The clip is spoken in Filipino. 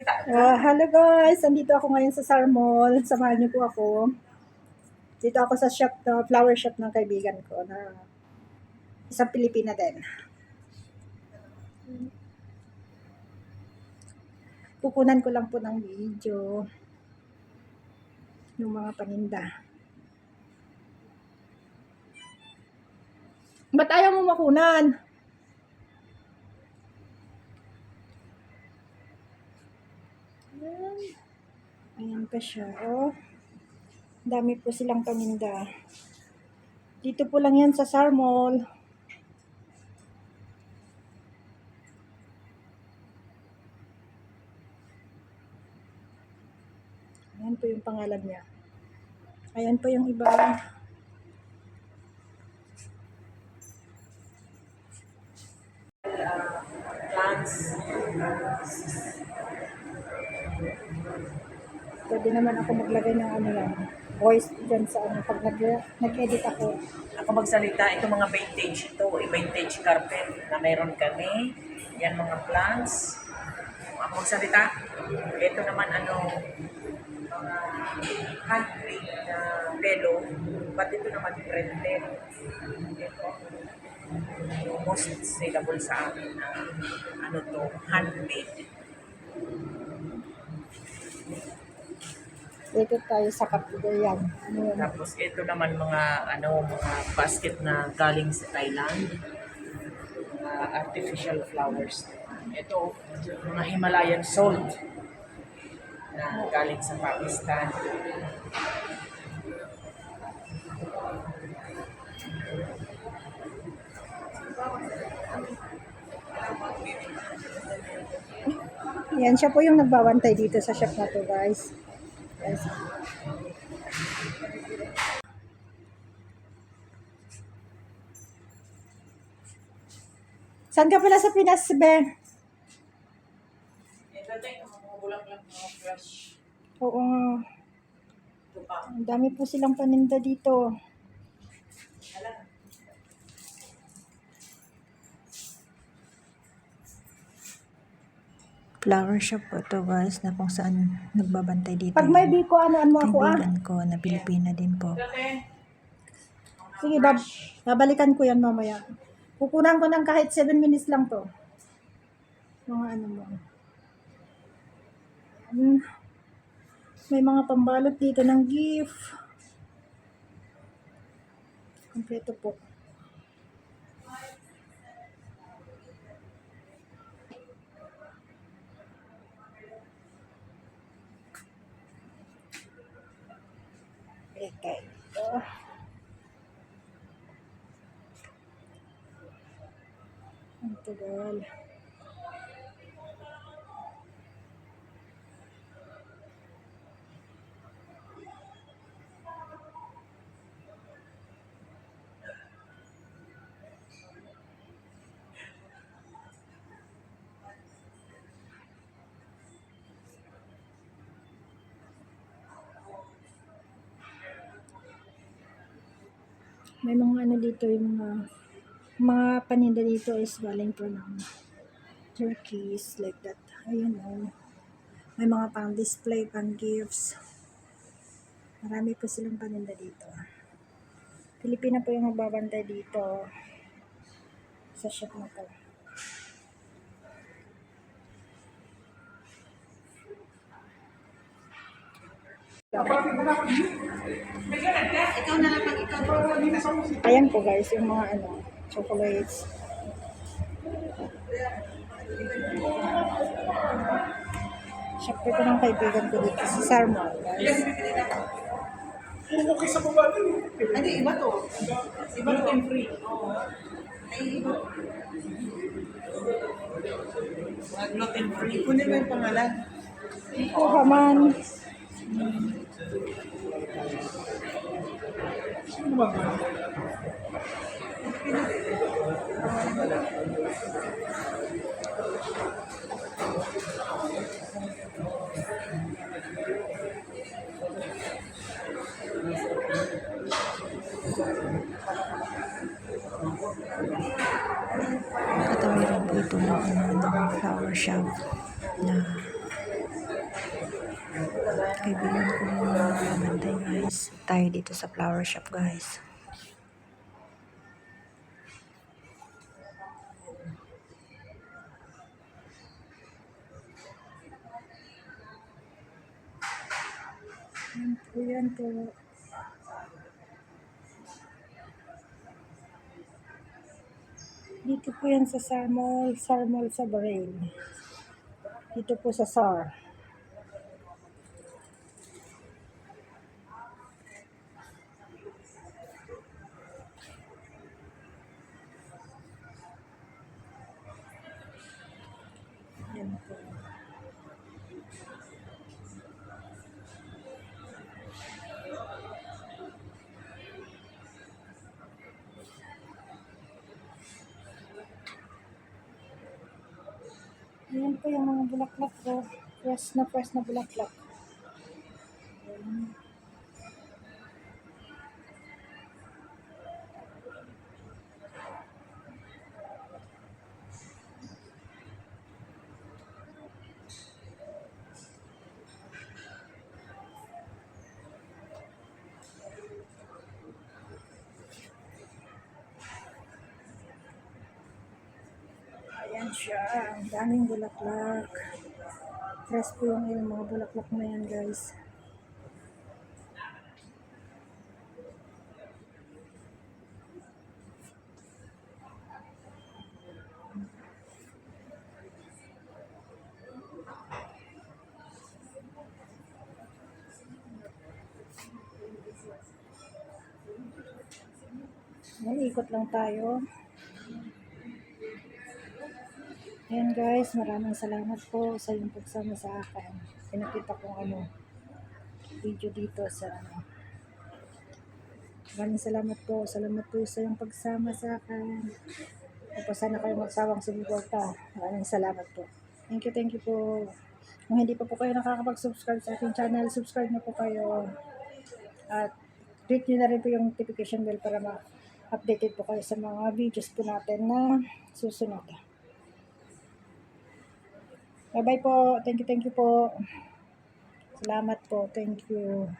Ah, hello guys, andito ako ngayon sa Sarmol. Samahan niyo po ako. Dito ako sa shop, na flower shop ng kaibigan ko na isang Pilipina din. Kukunan ko lang po ng video ng mga paninda. Ba't ayaw mo makunan? Ayan pa siya, oh. Dami po silang paninda. Dito po lang yan sa Sarmol. Ayan po yung pangalan niya. Ayan po yung iba. plants. Pwede naman ako maglagay ng ano lang, voice dyan sa ano, pag nag, nag-edit ako. Ako magsalita, ito mga vintage ito, vintage carpet na meron kami. Yan mga plants. Ako magsalita, ito naman ano, mga handmade na pelo, but ito naman printed. Ito, yung most sellable sa amin na ano to, handmade. Dito tayo sa Kapitayan. Ano yun? Tapos ito naman mga ano mga basket na galing sa Thailand. Mga artificial flowers. Ito mga Himalayan salt na galing sa Pakistan. Yan siya po yung nagbabantay dito sa shop na to guys. Guys. Saan ka pala sa Pinas, Be? Ito tayo mga bulang-bulang mga fresh. Oo nga. Ang dami po silang paninda dito. Flower shop po to guys na kung saan nagbabantay dito Pag may biko, ano, ano ako ah. kaibigan ko na Pilipina din po. Sige, bab babalikan ko yan mamaya. Kukunan ko ng kahit 7 minutes lang to. Mga ano mo. Hmm. May mga pambalot dito ng gift. Kompleto po. Ito. Ito. Ang tagal. May mga ano dito yung mga mga paninda dito is galing ng turkeys like that. Ayun oh. May mga pang display, pang gifts. Marami po silang paninda dito. Pilipina po yung magbabantay dito sa shop na to. Ayan po guys, yung mga ano, chocolates. Shop ko ng kaibigan ko dito sa Sarmon, guys. Hindi, iba to. Iba to free. Oo. Ay, iba. Gluten free. Kunin mo yung pangalan. Kuha man. Katawiran po ito ng, ano, ng flower shop kaibigan ko yung nagbabantay guys. Tayo dito sa flower shop guys. Yan po, yan po. Dito po yan sa Sarmol, Sarmol sa Bahrain. Dito po sa SAR. Ayan po yung mga bulaklak ko. Fresh na fresh na bulaklak. Ayan. Ayan siya. Ang daming bulaklak. Fresh po yung yung mga bulaklak na yan, guys. Ayan, ikot lang tayo. Ayan guys, maraming salamat po sa inyong pagsama sa akin. Pinakita kong ano, video dito sa ano. Maraming salamat po. Salamat po sa iyong pagsama sa akin. Opo, sana kayo magsawang sumuporta. Maraming salamat po. Thank you, thank you po. Kung hindi pa po kayo nakakapag-subscribe sa aking channel, subscribe na po kayo. At click nyo na rin po yung notification bell para ma-updated po kayo sa mga videos po natin na susunod. Bye-bye po. Thank you, thank you po. Salamat po. Thank you.